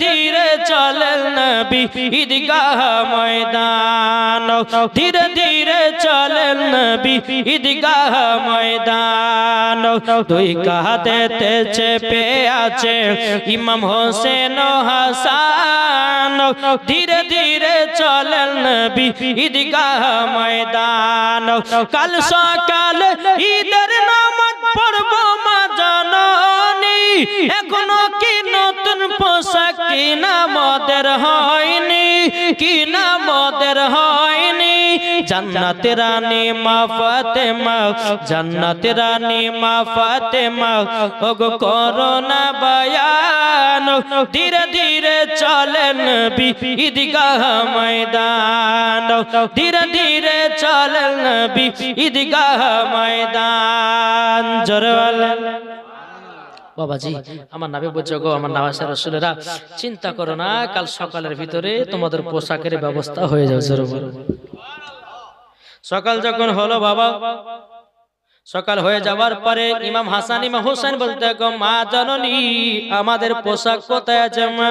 ধীরে ধীরে চলেন নবী, ঈদগাহ ময়দান। ধীরে ধীরে চলেন নবী, ঈদগাহ ময়দান। দুই কাহাতে চেপে আছে ইমাম হোসেন হাসান। ধীরে ধীরে চলেন নবী, ঈদগাহ ময়দান। কাল সকাল ঈদের নামাজ পড়ব। এখনও কি নতুন পোশাক কিনা মদের হয়নি? কিনা মদের হয়নি? জান্নাত রানী মা ফাতেমা, জান্নাত রানী মা ফাতেমা, ওগো করোনা বয়ান, ধীরে ধীরে চলেন ঈদগাহ ময়দান, ধীরে ধীরে চলেন ঈদগাহ ময়দান জোরওয়ালা বাবাজি, আমার নামে বলছো, গো, আমার নামাজের রসুলেরা। চিন্তা করো না, কাল সকালের ভিতরে তোমাদের পোশাকের ব্যবস্থা হয়ে যাবে সকাল যখন হলো বাবা, সকাল হয়ে যাওয়ার পরে ইমাম হাসান ইমাম হোসেন বলতে, গো মা জননী, আমাদের পোশাক কোথায় আছে মা?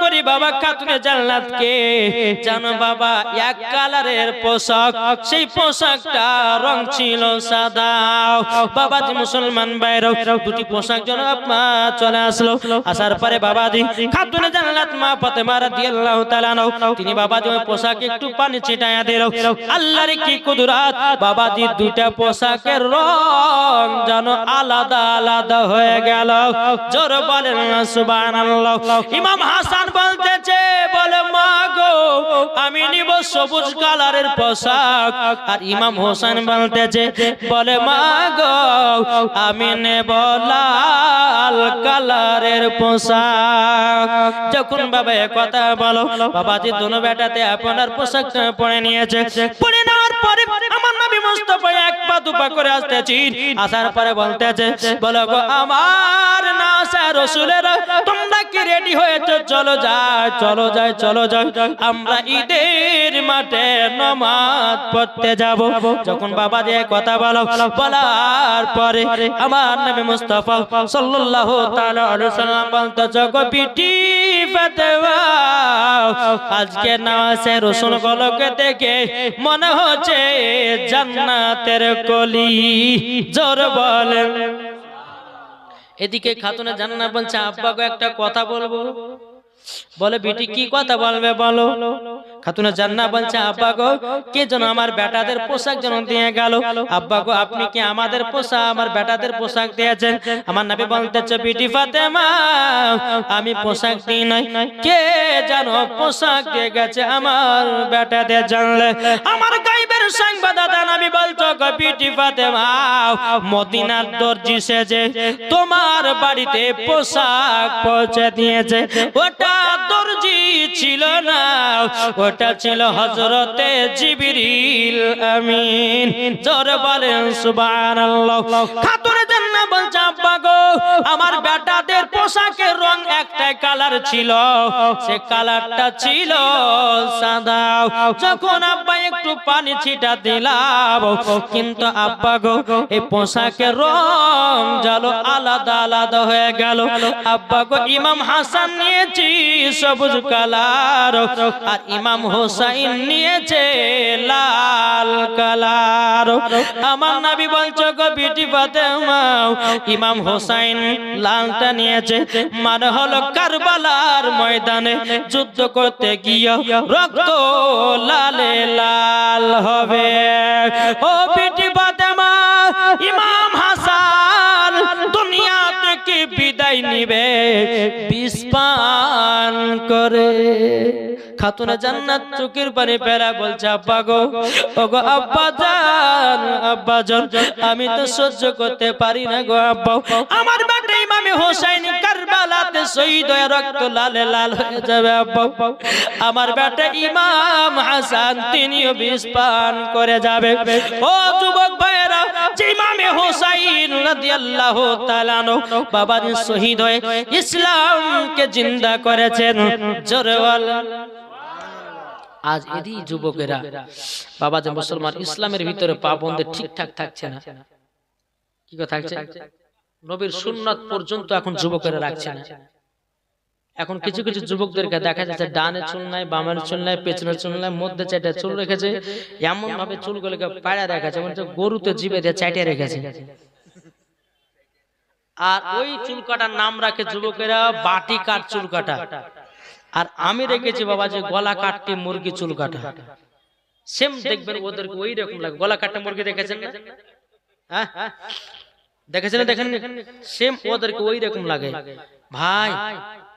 করি বাবা খাতুনে জান্নাত কে জানো বাবা, এক কালারের পোশাক, সেই পোশাকটা রং ছিল সাদা। বাবাজি মুসলমান বাইরেও দুটি পোশাক জন আপনার চলে আসলো। আসার পরে বাবাজি খাতুনে জান্নাত মা ফাতেমা রাদিয়াল্লাহু তাআলা নাও তিনি বাবাজি ওই পোশাকে একটু পানি ছিটায়া দিল। আল্লাহর কি কুদরত, বাবাজি দুইটা পোশাকের রং যেন আলাদা আলাদা হয়ে গেল। জোর বলেন সুবহানাল্লাহ। ইমাম হাসান বলতেছে, বলে, মা গো, আমি নিব সবুজ কালারের পোশাক। আর ইমাম হোসেন বলতেছে, বলে, মা গো, আমি নেব লাল কালারের পোশাক। যখন বাবা কথা বলো, বাবাজি দোনো বেটাতে আপনার পোশাকটা পরে নিয়েছে। পরে নেওয়ার পরে আমার নবী মুস্তফা এক পা দুপা করে আসতেছি। আসার পরে বলতেছে, বলো গো, আমার না রসুলের তোমরা কি রেডি হয়েছে, চলো যাই চলো যাই চলো যাই। আমরা ঈদের মাঠে নমাজ পড়তে যাব। যখন বাবা যে কথা বলো, বলার পরে আমার নবী মুস্তাফা সাল্লাল্লাহু তাআলা আলাইহি সাল্লাম বলতে, জগো পিটি আজকে নামাজে রসুল গলকে দেখে মনে হচ্ছে জান্নাতের কলি। জোর বলেন। এদিকে খাতুনে জান্না বলছে আব্বাকে একটা কথা বলব। বলে বিটি কি কথা বলবে বলো। খাতুনে জান্না বলছে, আব্বা গো, কে যেন আমার বেটাদের পোশাক যেন দিয়ে গেল? আব্বা গো, আপনি কি আমাদের পোশাক, আমার বেটাদের পোশাক দিয়েছেন? আমার নবী বলতেছে, বিটি ফাতেমা, আমি পোশাক দিই নাই। কে যেন পোশাক দিয়ে গেছে আমার বেটাদের জানলে আমার গাইবের সংবাদদাতা নবী বলছো, গো বিটি ফাতেমা, মদিনার দর্জি সেজে তোমার বাড়িতে পোশাক পৌঁছে দিয়েছে। ওটা দর্জি ছিল না ওটা ছিল হজরতে জিবিরিল, আমিন। জোর সুবহানাল্লাহ। খাতুনে জান্নাত বলছে গো, আমার বেটাদের পোশাকের রং একটাই কালার ছিল। সে কালারটা ছিল সাদা। যখন আব্বা একটু পানি ছিটা দিলাম, কিন্তু আব্বা গো, এই পোশাকের রং জালো আলাদা আলাদা হয়ে গেল। আব্বা গো, ইমাম হাসান নিয়েছি সবুজ কালার, আর ইমাম হোসাইন নিয়েছে লাল কালার। আমার নাবি বলছো, গো বিটি ফাতেমা, ইমাম হোসাইন লালটা নিয়েছে। মানে হলো কারবালার ময়দানে যুদ্ধ করতে গিয়ে রক্ত লালে লাল হবে। ও বিটি নিবে বিস্পান করে। খাতুনা জান্নাত চোখের পানি পেরা বলছে, আব্বা গো ও গো আব্বা জান, আব্বা জন, আমি তো সহ্য করতে পারি না গো আব্বা। আমার বেটা হোসাইনি হোসেন কারবালাতে শহীদ হয়ে রক্ত লালে লাল হয়ে যাবে আমার বেটা ইমাম হাসান, তিনিও বিষ পান করে যাবে। ও যুবক জোরে আজ এদি যুবকেরা, বাবা যে মুসলমান, ইসলামের ভিতরে পা বন্ধে ঠিকঠাক থাকছে না। কি কথা নবীর সুন্নাত পর্যন্ত এখন যুবকেরা রাখছে না। এখন কিছু কিছু যুবকদেরকে দেখা যাচ্ছে ডানে চুল নাই বামের চুল নাই পেছনের চুল নাই মধ্যে চারটা চুল রেখেছে। এমন ভাবে চুলগুলোকে পাড়া রেখেছে মানে গরুতে জিবে দিয়ে চাইটে রেখেছে। আর ওই চুল কাটার নাম রাখে যুবকেরা বাটি কাট চুল কাটা আর আমি রেখেছি বাবা যে গলা কাটটি মুরগি চুল কাটা সেম দেখবেন ওদেরকে ওই রকম লাগে। গলা কাটটা মুরগি দেখেছেন না? হ্যাঁ? দেখেছেন না? দেখেন সেম ওদেরকে ওই রকম লাগে। ভাই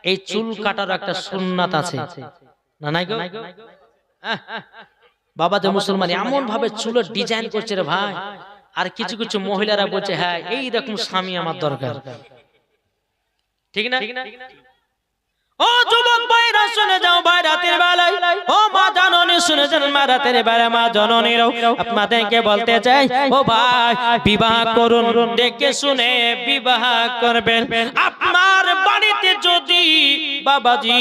এই চুল কাটার একটা সুন্নাত আছে। না নাই গো? বাবা যে মুসলমান এমন ভাবে চুলের ডিজাইন করছে রে ভাই। আর কিছু কিছু মহিলারা বলছে হ্যাঁ এইরকম স্বামী আমার দরকার। ঠিক না? ও যুবক ভাইরা, শুনে যাও ভাই, রাতের বেলায়। ও মা জননী, শুনে যান মা, রাতের বেলা মা জননীর আপনাদেরকে বলতে চাই। ও ভাই, বিবাহ করুন, দেখে শুনে বিবাহ করবেন। আপনার বাড়িতে যদি বাবাজি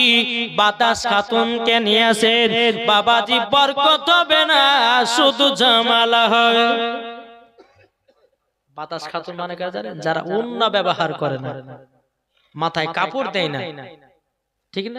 বাতাস খাতুনকে নিয়ে আসেন, বাবাজি বরকত হবে না, শুধু জামালা হবে। বাতাস খাতুন মানে কারা জানেন? যারা অন্য ব্যবহার করে না, মাথায় কাপড় দেয় না। ঠিক না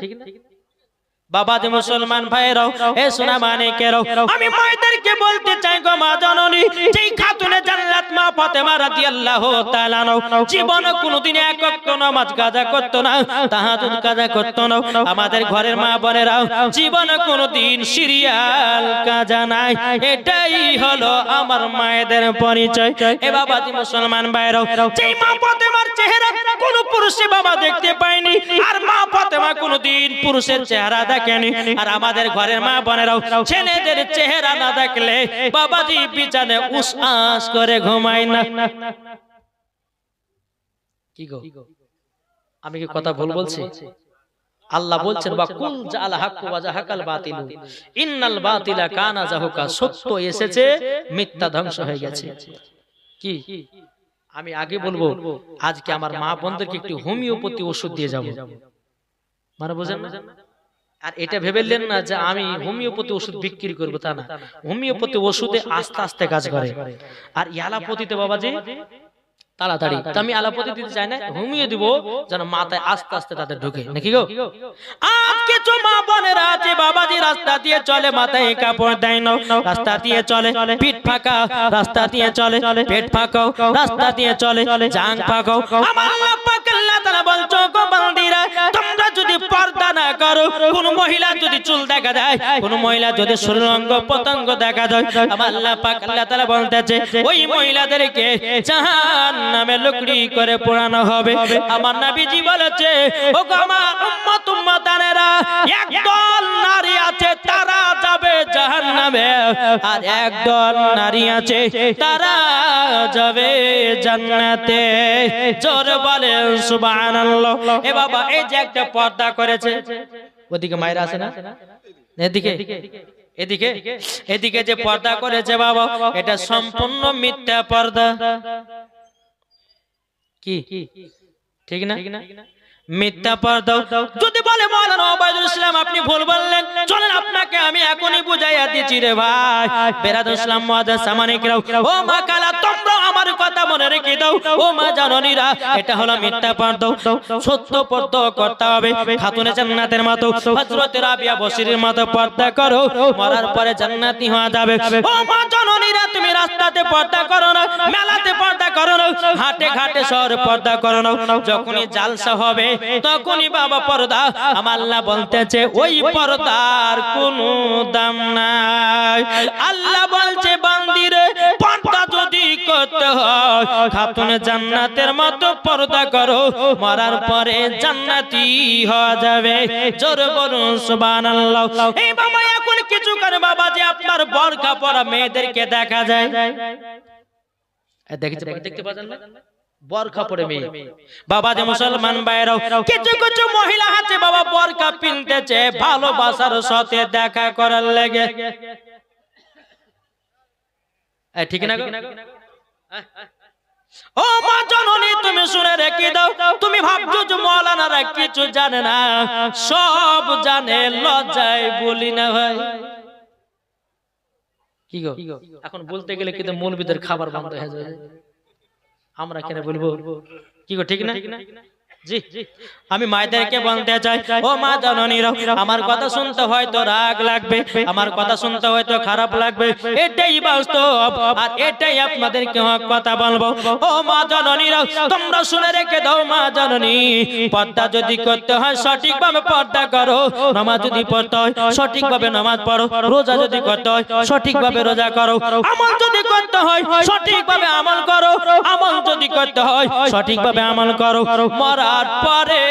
বাবা যে মুসলমান ভাইরাও এ সোনা মানিকেরাও, আমি মায়েদেরকে বলতে চাই গো মা জননী, যেই খাতুনে জান্নাত মা ফাতেমা রাদিয়াল্লাহু তাআলা আনহা জীবনে কোনোদিন এক নামাজ কাজা করতো না তাহাজ্জুদ কাজা করতো না। আমাদের ঘরের মা বোনেরাও জীবনে কোনোদিন সিরিয়াল কাজা নাই, এটাই হলো আমার মায়েদের পরিচয়। এ বাবা যে মুসলমান ভাইরাও যেই মা ফাতেমার চেহারা কোন পুরুষে বাবা দেখতে পায়নি, আর মা ফাতেমা কোনোদিন পুরুষের চেহারা দেখেনি। আর আমাদের ঘরের মা বোনেরাও ছেলেদের চেহারা না দেখলে বাবাজি বিছানে উস আস করে ঘুমায় না। কি গো? আমি কি কথা ভুল বলছি? আল্লাহ বলছেন বা কুল জাল হাক্কু ওয়া জাহাকাল বাতিল। ইন্নাল বাতিলা কানা জাহুকা। সত্য এসেছে মিথ্যা ধ্বংস হয়ে গেছে। কি? আমি আগে বলব আজকে আমার মা বোনদেরকে একটু হোমিওপ্যাথি ওষুধ দিয়ে যাব। মানে বোঝেন না? আর এটা ভেবেলেন না যে আমি হোমিওপ্যাথি ওষুধ বিক্রি করব তা না। হোমিওপ্যাথি ওষুধে আস্তে আস্তে কাজ করে। আর ইয়ালাপতিতে বাবাজি তাড়াতাড়ি। তো আমি আলাপতি দিতে চাই না হোমিও দিব যেন মাথায় আস্তে আস্তে তাদের ঢুকে। নাকি গো? আজ কিছু মা বোনেরা আছে বাবাজি রাস্তা দিয়ে চলে মাথায় কাপড় দেয় না রাস্তা দিয়ে চলে পিঠ ফাঁকা রাস্তা দিয়ে চলে পেট ফাঁকাও রাস্তা দিয়ে চলে জাং ফাঁকাও। আমার আল্লাহ পাক আল্লাহ তাআলা বলছো, গো তোমরা যদি পর্দা না করো, কোন মহিলা যদি চুল দেখা যায় কোন মহিলা যদি সুরঙ্গ পতঙ্গ দেখা যায় আল্লাহ পাক আল্লাহ তাআলা বলতেছে, ওই মহিলাদেরকে জাহান নামে লুকড়ি করে পোড়ানো হবে। আমার নবীজি বলেছে ও গো আমার উম্মত উম্মতানেরা, একদল নারী তারা যাবে জাহান্নামে। আর একদল নারী আছে, তারা যাবে জান্নাতে। জোর বলে সুবহানাল্লাহ। এ বাবা, এই যে একটা পর্দা করেছে, ওদিকে মায়েরা আছে না? এদিকে এদিকে এদিকে যে পর্দা করেছে বাবা, এটা সম্পূর্ণ মিথ্যা পর্দা। কি? ঠিক না? মিথ্যা পর্দা যদি বলে মৌলানা ওবায়দুল ইসলাম, আপনি ভুল বললেন, চলেন আপনাকে আমি এখনই বুঝাইয়া দিচ্ছি রে ভাই। বেরাদুল ইসলাম মুআদ্দাস সামানিকরাও। ও মা কালা তোমরা আমার কথা মনে রেখে দাও। ও মা জাননীরা, এটা হলো মিথ্যা পর্দা সত্য পর্দা করতে হবে। খাতুনে জান্নাতের মতো, হযরত রাবিয়া বসিরের মতো পর্দা করো। মরার পরে জান্নাতি হওয়া যাবে। ও মা জাননীরা তুমি রাস্তাতে পর্দা করো না, মেলাতে পর্দা করো না, হাটে ঘাটে শহরে পর্দা করো না। যখনই জালসা হবে, তখনই বাবা পর্দা। আমার আল্লাহ বলতেছে, ওই পর্দার কোনো দাম নাই। আল্লাহ বলছে, বান্দিরে, পর্দা যদি করতে হয়, খাতুন জান্নাতের মতো পর্দা করো। মরার পরে জান্নাতি হওয়া যাবে। জোর বলুন, সুবহানাল্লাহ। এই বাবা করে বাবা যে আপনার বরখা পরা মেয়েদেরকে দেখা যায়। দেখেছে দেখতে পাচ্ছেন না? বরখা পরে মেয়ে। বাবা যে মুসলমান বাইরাও কিছু কিছু মহিলা আছে বাবা বরখা পিনতেছে ভালোবাসার সাথে দেখা করার লেগে। ঠিক না ও মা জননী তুমি শুনে রেখে দাও। তুমি ভাবছ যে মৌলানারা কিছু জানে না। সব জানে লজ্জায় বলি না ভাই। কি গো? এখন বলতে গেলে কিন্তু মৌলবীদের খাবার বন্ধ হয়ে যাবে। আমরা কেন বলব? কি গো ঠিক না? জি। আমি মায়েদেরকে বলতে চাই? ও মা জননীরা আমার কথা শুনতে হয়তো রাগ লাগবে আমার কথা শুনতে হয়তো খারাপ লাগবে এটাই বাস্তব আর এটাই আপনাদেরকে কথা বলব। ও মা জননীরা তোমরা শুনে রেখে দাও মা জননী পর্দা যদি করতে হয় সঠিকভাবে পর্দা করো নামাজ যদি পড়তে হয় সঠিকভাবে নামাজ পড়ো রোজা যদি করতে হয় সঠিকভাবে রোজা করো আমল যদি করতে হয় সঠিকভাবে আমল করো আমল যদি করতে হয় সঠিকভাবে আমল করো মরার পরে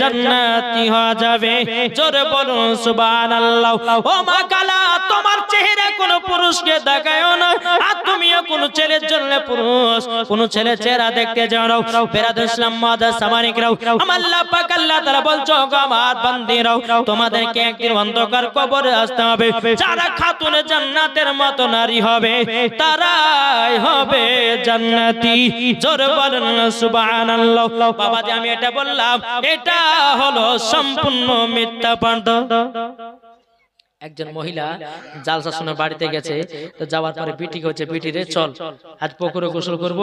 জান্নাতি হওয়া যাবে। জোরে বলুন, সুবহানাল্লাহ। ও মা কালা, তোমার চেহারা কোন পুরুষকে দেখায়ও না। আর তুমিও কোন ছেলের জন্য পুরুষ, কোন ছেলে চেহারা দেখতে যাও বেরাদ ইসলাম মাদার সামানিকরাও আমার আল্লাহ পাক আল্লাহ তাআলা বলছো গো আমার বান্দিরাও তোমাদেরকে একদিন অন্ধকার কবরে আসতে হবে। যারা খাতুনে জান্নাতের মতো নারী হবে, তারাই হবে জান্নাতি। জোরে বলেন, সুবহানাল্লাহ। বাবা আমি এটা বললাম, এটা হলো সম্পূর্ণ মিথ্যা পান্ত একজন মহিলা জালসা শুনে বাড়িতে গেছে, তো যাওয়ার পরে বিটি হচ্ছে বিটি রে, চল, আজ পুকুরে গোসল করব।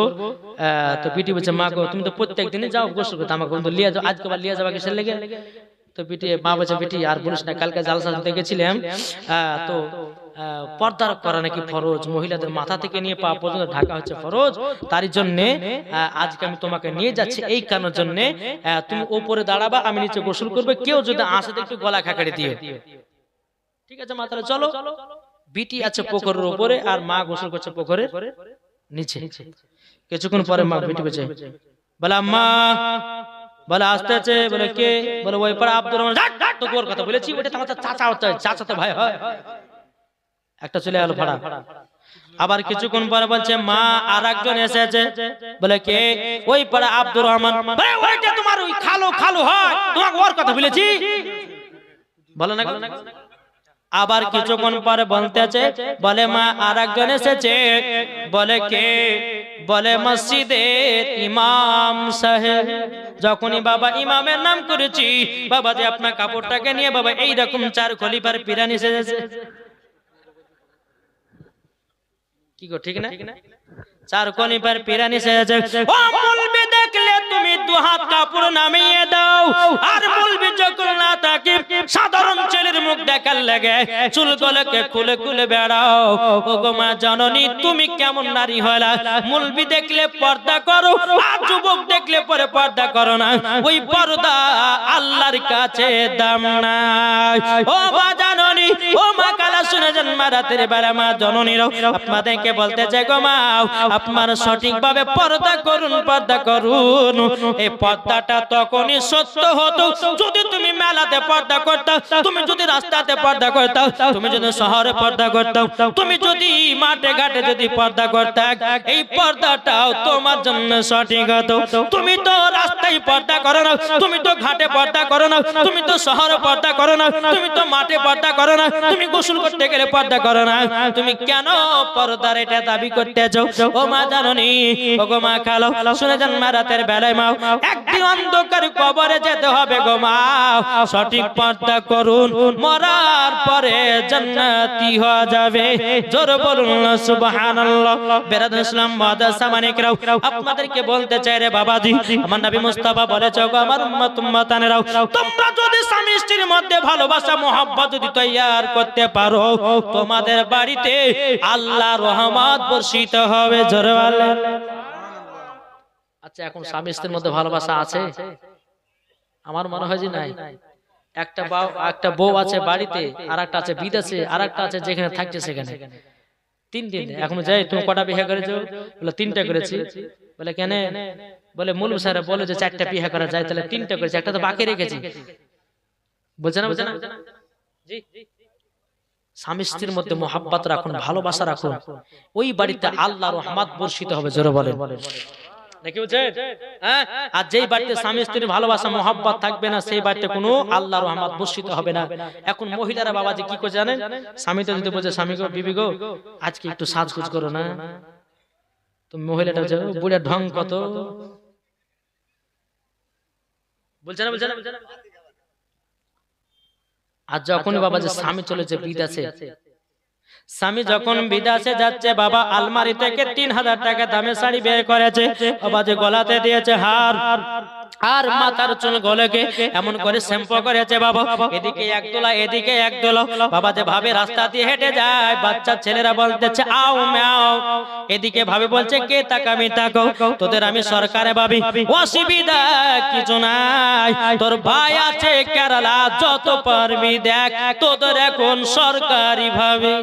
তো বিটি বলছে, মা গো, তুমি তো প্রত্যেক দিনে যাও গোসল করতে, আমাকে বন্ধু লিয়ে যাও, আজকে আবার লিয়ে যাবা কিসের লেগে? তো বিটি মা বলছে বিটি আর বলিস না, কালকে জালসা শুনতে গেছিলাম। তো পর্দা করা নাকি ফরজ মহিলাদের মাথা থেকে নিয়ে পা পর্যন্ত ঢাকা হচ্ছে ফরজ তার জন্য আজকে আমি তোমাকে নিয়ে যাচ্ছি এই কারণের জন্য তুমি ওপরে দাঁড়াবা আমি নিচে গোসল করবে কেউ যদি আসে একটু গলা খাকাড়ি দিয়ে ঠিক আছে মা তাহলে চলো বিটি আছে পুকুরের উপরে আর মা গোসল করছে পুকুরের নিচে কিছুক্ষণ পরে মা বিটি বলছে বলে মা বলে আসতে আছে বলে কে বলে ওই পাড়া আব্দুর রহমান যাক, যাক, তো ওর কথা বলেছি ওটা তো আমার চাচা হয়, চাচা তো ভাই হয় একটা চলে গেল ভাড়া। আবার কিছুক্ষণ পরে বলছে, মা আর একজন এসেছে। বলে, কে? ওই পাড়া আব্দুর রহমান। তোমার ওই খালো খালো হয়, তোমাকে ওর কথা বলেছি। বলে না আবার কিছুক্ষণ পরে বলতেছে, বলে, মা আর একজন এসেছে। বলে, কে? বলে মসজিদের ইমাম সাহেব। যখনই বাবা ইমামের নাম করেছি, বাবা যে আপনার কাপড়টাকে নিয়ে, বাবা এইরকম চার খলিফার পিরানি সেজেছে। কি গো ঠিক না? চার খলিফার পিরানি সেজেছে ও মুলবি দেখলে তুমি দু হাত কাপড় নামিয়ে দাও। আর মুলবি যখন না থাকে সাধারণ ছেলের মুখ দেখার লাগে চুলগুলোকে খুলে খুলে বেড়াও। ও গো মা জননী তুমি কেমন নারী হলা? মুলবি দেখলে পর্দা করো আর যুবক দেখলে পরে পর্দা করো না। ওই পর্দা আল্লাহর কাছে দাম নাই। ও মা জননী ও মা, কালা শুনে যান মা, রাতের বেলা মা জননীরাও আপনাদেরকে বলতে চাই গো মা, আপনারা সঠিকভাবে পর্দা করুন পর্দা করুন। এই পর্দাটা তখনই সত্য হতো, যদি তুমি মেলাতে পর্দা করতাম তুমি যদি রাস্তাতে পর্দা করতাম তুমি যদি শহরে পর্দা করতাম তুমি যদি মাঠে ঘাটে যদি পর্দা করতাম এই পর্দাটাও তোমার জন্য সঠিক হতো। তুমি তো রাস্তায় পর্দা করো না, তুমি তো ঘাটে পর্দা করো না, তুমি তো শহরে পর্দা করো না, তুমি তো মাঠে পর্দা করো না তুমি গোসল করতে গেলে পর্দা করো না। তুমি কেন পর্দার এটা দাবি করতেছ? ও মা জাননি ও গো মা খালো, শুনে যান মা রাতের বেলায় মা, একদিন অন্ধকার কবরে যেতে হবে গো মা। সঠিক পর্দা করুন, মরার পরে জান্নাতি হওয়া যাবে। জোর বলুন সুবহানাল্লাহ। বেরাদ ইসলাম, মাদ্রাসা মানিকরাও আপনাদেরকে বলতে চাই রে বাবাজি, আমার নবী মুস্তাফা বলেছে গো আমার উম্মত, উম্মতানেরাও, তোমরা যদি স্বামী স্ত্রীর মধ্যে ভালোবাসা, মোহাব্বত যদি তৈয়ার করতে পারো তোমাদের বাড়িতে আল্লাহ রহমত বর্ষিত হবে জোরে আচ্ছা এখন স্বামী স্ত্রীর মধ্যে ভালোবাসা আছে? আমার মনে হয় যে নাই। একটা বাউ একটা বউ আছে বাড়িতে আর একটা আছে বিদেশে আর একটা আছে যেখানে থাকছে সেখানে। তিন দিন। এখন যাই তুমি কটা বিয়ে করেছ? বলে তিনটা করেছি। বলে কেন? বলে মুলু স্যার বলে যে চারটা বিয়ে করা যায় তাহলে তিনটা করেছি একটা তো বাকি রেখেছি। বলছে না বলছে না? জি। স্বামী স্ত্রীর মধ্যে মোহাব্বত রাখুন ভালোবাসা রাখুন। ওই বাড়িতে আল্লাহ রহমত বর্ষিত হবে জোরে বলেন। বুঝছেন? হ্যাঁ? আর যেই বাড়িতে স্বামী স্ত্রীর ভালোবাসা মহব্বত থাকবে না সেই বাড়িতে কোনো আল্লাহ রহমত বর্ষিত হবে না। এখন মহিলারা বাবা যে কি করে জানেন? স্বামী তো যদি বলছে স্বামী গো বিবি গো আজকে একটু সাজগুজ করো না। তো মহিলাটা "ও, ঢং কত? বলছে না বলছে না বলছে না? আর যখন বাবা যে স্বামী চলেছে বিদেশে স্বামী যখন বিদেশে যাচ্ছে বাবা আলমারি থেকে তিন হাজার টাকা দামে শাড়ি বের করেছে বাবা যে গলাতে দিয়েছে হার। আর মাথার চুল গলেকে এমন করে শ্যাম্পু করেছে বাবা। এদিকে এক দোলা এদিকে এক দোলা। বাবা যে ভাবে রাস্তা দিয়ে হেঁটে যায় বাচ্চা ছেলেরা বলতেছে আও ম্যাও। এদিকে ভাবে বলছে কে তাকামি তাকো তোদের আমি সরকারে ভাবি অসুবিধা কিছু নাই। তোর ভাই আছে কেরালা যত পারবি দেখ তোদের এখন সরকারি ভাবে।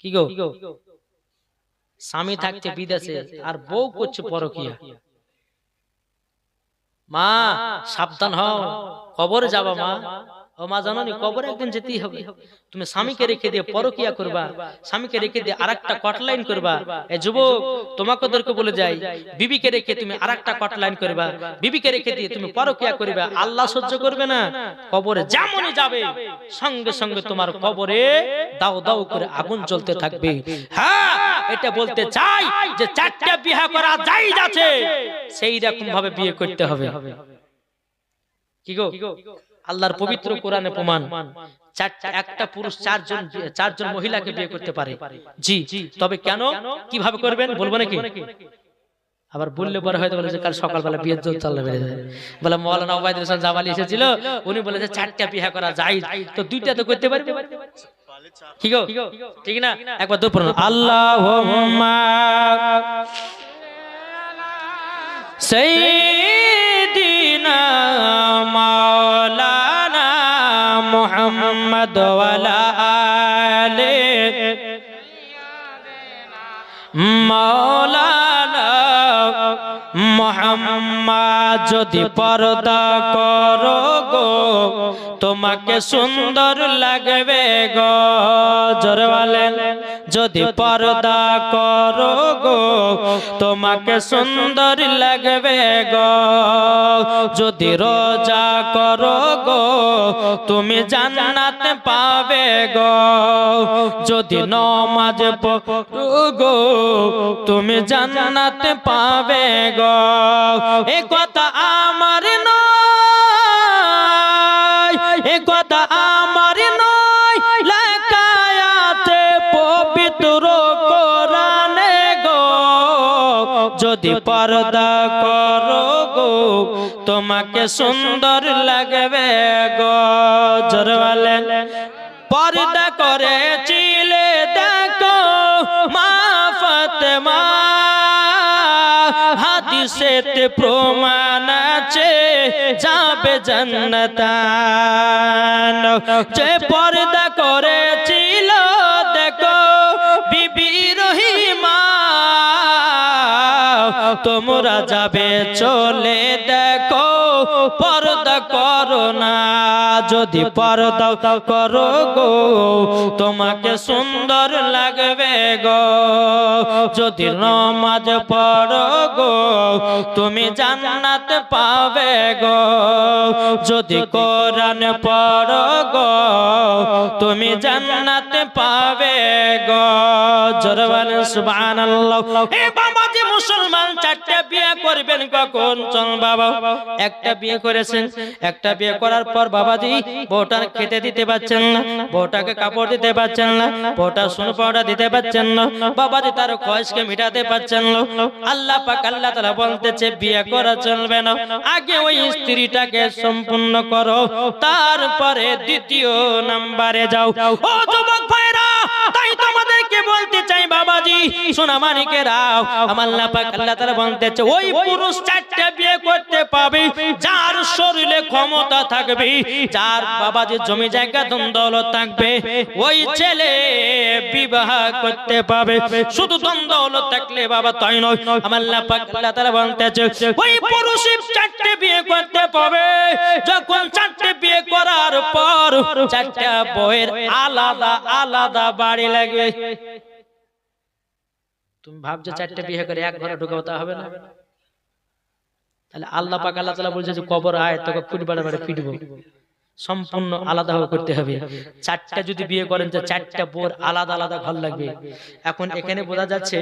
কি গো? স্বামী থাকছে বিদেশে আর বউ করছে পরকিয়া। মা সাবধান হও। কবরে যাবা মা। ও মা কবর একদিন যেতেই হবে। তুমি স্বামীকে রেখে দিয়ে পরকিয়া করবা। স্বামীকে রেখে দিয়ে আরেকটা কটলাইন করবা। যুবক তোমাকে বলে যাই বিবিকে রেখে তুমি আরেকটা কটলাইন করবা। বিবিকে রেখে দিয়ে তুমি পরকিয়া করবে। আল্লাহ সহ্য করবে না। কবরে যেমনই যাবে সঙ্গে সঙ্গে তোমার কবরে দাও দাও করে আগুন জ্বলতে থাকবে। হ্যাঁ এটা বলতে চাই যে চারটা বিয়ে করা যাই যাচ্ছে সেই রকম ভাবে বিয়ে করতে হবে। কি গো আল্লাহর পবিত্র কোরআনে প্রমাণ। একটা পুরুষ চারজন চারজন মহিলাকে বিয়ে করতে পারে। জি। জি তবে কেন? কীভাবে করবেন? বলব নাকি? আবার বললে পরে হয়তো বলেছে কাল সকালবেলা বিয়ের জোর চলে বেড়ে যায় বলে মৌলানা ওবায়দুল হাসান জামালি এসেছিল। উনি বলে যে চারটা বিয়ে করা যায় তো দুইটা তো করতে পারবে? ঠিক ঠিক না? একবার দুপুর আল্লাহ সেই দিন মাওলা মোহাম্মদ আলে। মৌলানা মোহাম্মদ যদি পর্দা করো গো তোমাকে সুন্দর লাগবে গো জোরে বলেন যদি পর্দা করো গো, তোমাকে সুন্দর লাগবে গো। যদি রোজা করো গো, তুমি জান্নাত পাবে গো। যদি নমাজ পড়ো গো, তুমি জান্নাত পাবে গো। এ কথা আমার নয় আমার নয় লেখায়াতে পবিত্র কোরআনে গো। যদি পর্দা করো গো, তোমাকে সুন্দর লাগবে গো। জোর বলেন পর্দা করেছিলে দেখো, মা ফাতেমা। হাদিসেতে প্রমাণ আছে যাবে জান্নাতান। যে পর্দা করেছিল দেখো বিবি রহিমা তোমরা যাবে চলে দেখো পর্দা করো না। যদি পর্দা করো গো, তোমাকে সুন্দর লাগবে গো। যদি নমাজ পড়ো গো, তুমি জান্নাত পাবে গো। যদি কোরআন পড়ো গো, তুমি জান্নাত পাবে গো। জোরবান সুবহানাল্লাহ। এ বাবা যে মুসলমান, চারটা বিয়ে করবেন কখন? চল বাবা, একটা বিয়ে করেছেন। একটা বিয়ে করার পর বাবাজি বউটার খেতে দিতে পারছেন না, বউটাকে কাপড় দিতে পারছেন না, বউটা সোন পাউডার দিতে পারছেন না, বাবাজি তার খয়সকে মিটাতে পারছেন না। আল্লাহ পাক আল্লাহ তাআলা বলতেছে, বিয়ে করা চলবে না। আগে ওই স্ত্রীটাকে সম্পূর্ণ করো, তারপরে দ্বিতীয় নাম্বারে যাও। ও বাবাজি সোনা মানিকেরাও আমার আল্লাহ আল্লাহ তাআলা বলতেছে ওই পুরুষ চারটা বিয়ে করতে পাবে, যার শরীরে ক্ষমতা থাকবে, যার বাবাজি জমি জায়গা দন্দৌলত থাকবে, ওই ছেলে বিবাহ করতে পাবে। শুধু দন্দৌলত থাকলে বাবা তাই নয়, আমার আল্লাহ আল্লাহ তাআলা বলতেছে ওই পুরুষ চারটে বিয়ে করতে পাবে, যখন চারটে বিয়ে করার পর চারটা বইয়ের আলাদা আলাদা বাড়ি লাগবে। তুমি ভাবছ চারটে বিয়ে করে এক ঘরে ঢুকাবো তা হবে না। তাহলে আল্লাহ পাক আল্লাহ তালা বলছে যে কবর আয় তোকে ফুটবারে বারে ফিটবো। সম্পূর্ণ আলাদা ভাবে করতে হবে। চারটা যদি বিয়ে করেন তো চারটা বোর আলাদা আলাদা ঘর লাগবে। এখন এখানে বোঝা যাচ্ছে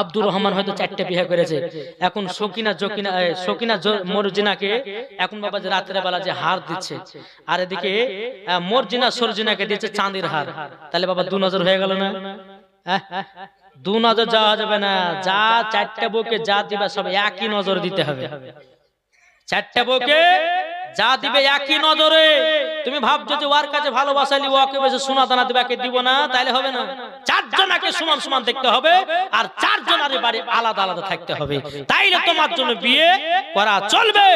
আব্দুর রহমান হয়তো চারটে বিয়ে করেছে। এখন সকিনা জকিনা সকিনা মর্জিনাকে এখন বাবা যে রাতের বেলা যে হার দিচ্ছে আর এদিকে মর্জিনা সরজিনাকে দিচ্ছে চাঁদির হার। তাহলে বাবা দু নজর হয়ে গেল না? দু নজর যাওয়া যাবে না। যা চারটা বউকে যা দিবে সব একই নজর দিতে হবে। চারটা বউকে যা দিবে একই নজরে। তুমি ভাবছ যে ওর কাছে ভালোবাসালি ওকে বেশি সোনা দানা দিবে, একে দিব না, তাইলে হবে না। চারজনাকে সমান সমান দেখতে হবে আর চারজনের বাড়ি আলাদা আলাদা থাকতে হবে। তাইলে তোমার জন্য বিয়ে করা চলবে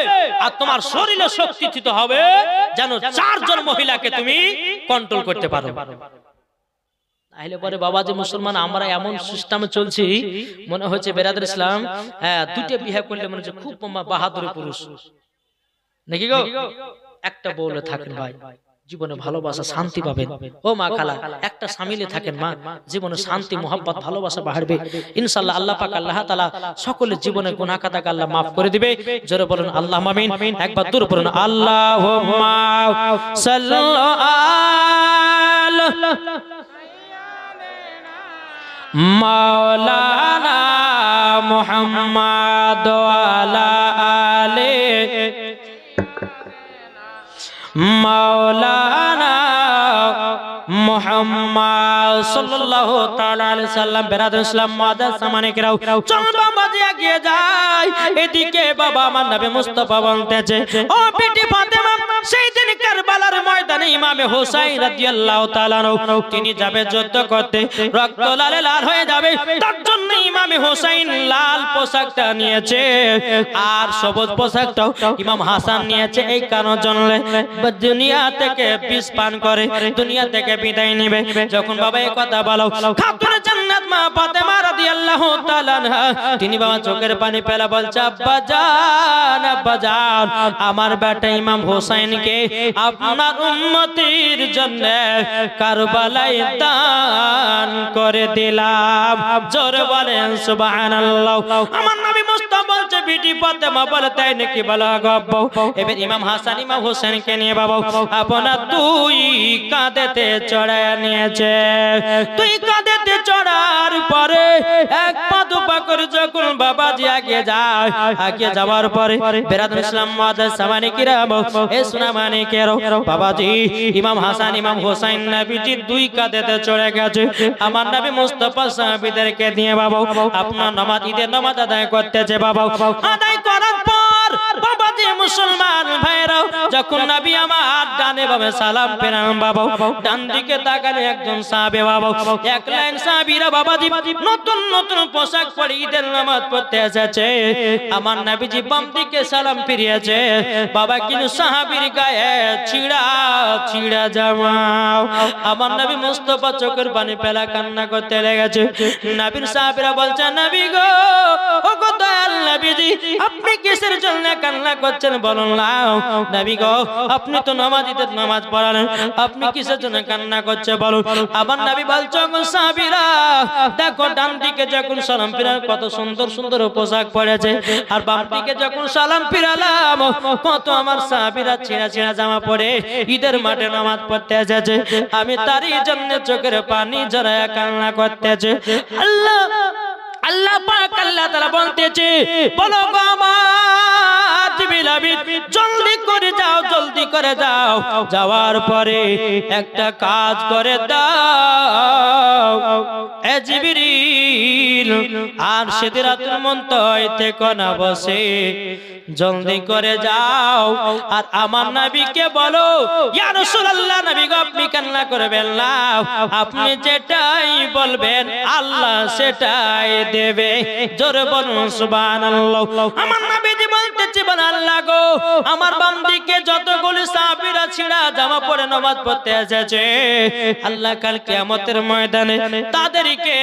আর তোমার শরীরে শক্তি হবে যেন চারজন মহিলাকে তুমি কন্ট্রোল করতে পারো। তাহলে পরে বাবা যে মুসলমান, আমরা এমন সিস্টেমে চলছি, মনে হচ্ছে বেরাদের ইসলাম হ্যাঁ দুটো বিয়ে করলে মনে হচ্ছে খুব বাহাদুর পুরুষ। নাকি গো? একটা বউলে থাকেন ভাই, জীবনে ভালোবাসা, শান্তি পাবেন। ও মা খালা, একটা স্বামীলে থাকেন মা, জীবনে শান্তি, মোহাব্বত, ভালোবাসা বাড়বে। ইনশাআল্লাহ আল্লাহ পাক আল্লাহ তাআলা সকলের জীবনে গুনাহ খাতাকে আল্লাহ মাফ করে দিবে। জোরে বলুন আল্লাহ আমিন। একবার দূর বলুন, আল্লাহুম্মা সাল্লু আলা মাওলানা মুহাম্মদ আলে। মাওলানা মুহাম্মদ সাল্লাল্লাহু তাআলা আলাইহি সাল্লাম বেরাদুল ইসলাম, মাদার সামানিকরাও চল বাবা যে এগিয়ে যায়। এদিকে বাবা আমার নবী মুস্তাফা বলতেছে, ও বিটি ফাতেমা সেই দিন কারবালার ময়দানে ইমামে হোসাইন রাদিয়াল্লাহু তাআলা তিনি যাবে যুদ্ধ করতে। রক্ত লালে লাল হয়ে যাবে, তার জন্য ইমামে হোসাইন লাল পোশাকটা নিয়েছে। আর সবুজ পোশাকটাও ইমাম হাসান নিয়েছে, এই কারণের জন্য দুনিয়া থেকে বিষ পান করে, দুনিয়া থেকে বিদায় নিবে। যখন বাবা এই কথা বলো, খাতুনে জান্নাত মা ফাতেমা রাদিয়াল্লাহু তাআলা তিনি বাবা চোখের পানি ফেলা বলছে, আব্বা জান আব্বা জান, আমার বেটা ইমাম হোসেনকে আপনার উন্নতির জন্য কারবালায় দান করে দিলাম। জোর বলেন সুবহানাল্লাহ। আমার নবী বিটি ফাতেমা বলে তাই নাকি বলো গব্ব এবার ইমাম হাসান, ইমাম হোসেনকে নিয়ে, বাবা, আপনার দুই কাঁধেতে চড়ায় নিয়েছে। তুই কাঁধেতে চড়ার পরে এক পা দুপা করে যখন বাবাজি আগে যায়, আগে যাওয়ার পরে বেরাদুল ইসলাম মাদার সামানি কিরাম এ সোনা মানে কেরো বাবাজি, ইমাম হাসান, ইমাম হোসেন, নবীজি দুই কাঁধেতে চড়ে গেছে। আমার নবী মুস্তাফা সাহাবীদেরকে দিয়ে বাবা, আপনার নামাজ, ঈদের নামাজ আদায় করতেছে, বাবা। আদায় করার পর মুসলমান ভাইরাও, যখন নবী আমার ডানে বামে সালাম ফেরান বাবা ডান দিকে তাকালে একজন সাহাবে বাবা এক লাইন সাহাবীরা বাবাজি নতুন নতুন পোশাক পরে ঈদের নামাজ পড়তে এসেছে। আমার নবীজি বাম দিকে সালাম ফিরিয়েছে। বাবা কিন্তু সাহাবীর গায়ে ছিড়া ছিড়া জামা আমার নবী মুস্তফা চোখের পানি পেলা কান্না করতে লেগেছে। নবীর সাহাবীরা বলছে, নবী গো ও গো দয়াল নবীজি, আপনি কিসের জন্য কান্না করছেন বলুন আপনি তো নামাজিদের নামাজ পড়ালেন। আপনি কিসের জন্য কান্না করছে বলুন। আমার নবী বলছো গো সাহাবীরা, দেখো ডান দিকে যখন সালাম ফিরার কত সুন্দর সুন্দর পোশাক পরেছে। আর বাম দিকে যখন সালাম ফিরালাম, কত আমার ছেঁড়া ছেঁড়া জামা পরে ঈদের মাঠে নামাজ পড়তে এসেছে। আমি তারই জন্য চোখের পানি জড়ায় কান্না করতেছে। আল্লাহ আল্লাহ পাক আল্লাহ বলতেছে, বলো গো আমার জলদি করে যাও জলদি করে যাও। যাওয়ার পরে একটা কাজ করে দাও। এ জিবরিল আর সিদরাতুল মুনতাহায় থেকে না বসে। জলদি করে যাও। আর আমার নবীকে বলো, ইয়া রাসূলুল্লাহ, নবী গো, আপনি কান্না করবেন না। আপনি যেটাই বলবেন, আল্লাহ সেটাই দেবে। জোরে বলুন, সুবহানাল্লাহ। আমার নবীজি বলতেছে, বল, আল্লাহ গো, আমার বাম দিকে যতগুলো সাহাবীরা ছিড়া জামা পরে নামাজ পড়তে এসেছে, আল্লাহ কাল কিয়ামতের ময়দানে তাদেরকে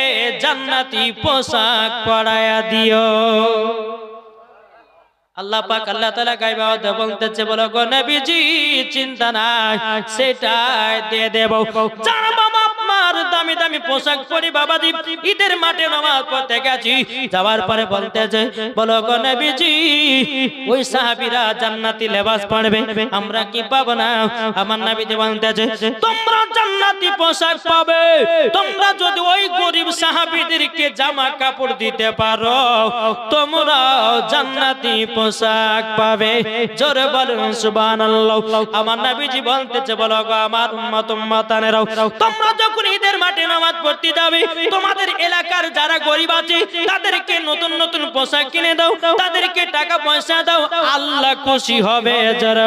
জান্নাতি পোশাক পরায়া দিও। আল্লাহ পাক আল্লাহ তাআলা গায়বা আওয়াজে বলতেছে, বলো গো নবীজি, চিন্তা নাই, সেটাই দিয়ে দেব। যারা বাবা মার দামি পোশাক পরি বাবাজি ঈদের মাঠে নামাজ পড়তে গেছি। যাওয়ার পরে বলতেছে, বলো গো নবীজি, ওই সাহাবীরা জান্নাতি লেবাস পরবে আমরা কি পাবো না? আমার নবীজি বলতেছে, তোমরা জান্নাতি পোশাক পাবে, তোমরা যদি ওই গরিব সাহাবীদেরকে জামা কাপড় দিতে পারো, তোমরা জান্নাতি পোশাক পাবে। জোরে বলুন, সুবহানাল্লাহ। আমার নবীজি বলতেছে, বলো গো, আমার উম্মত উম্মতানেরাও, তোমরা যখন ঈদের মাঠে নামাজ পড়তে যাবে তোমাদের এলাকার যারা গরিব আছে, তাদেরকে নতুন নতুন পোশাক কিনে দাও, তাদেরকে টাকা পয়সা দাও। আল্লাহ খুশি হবে জোরে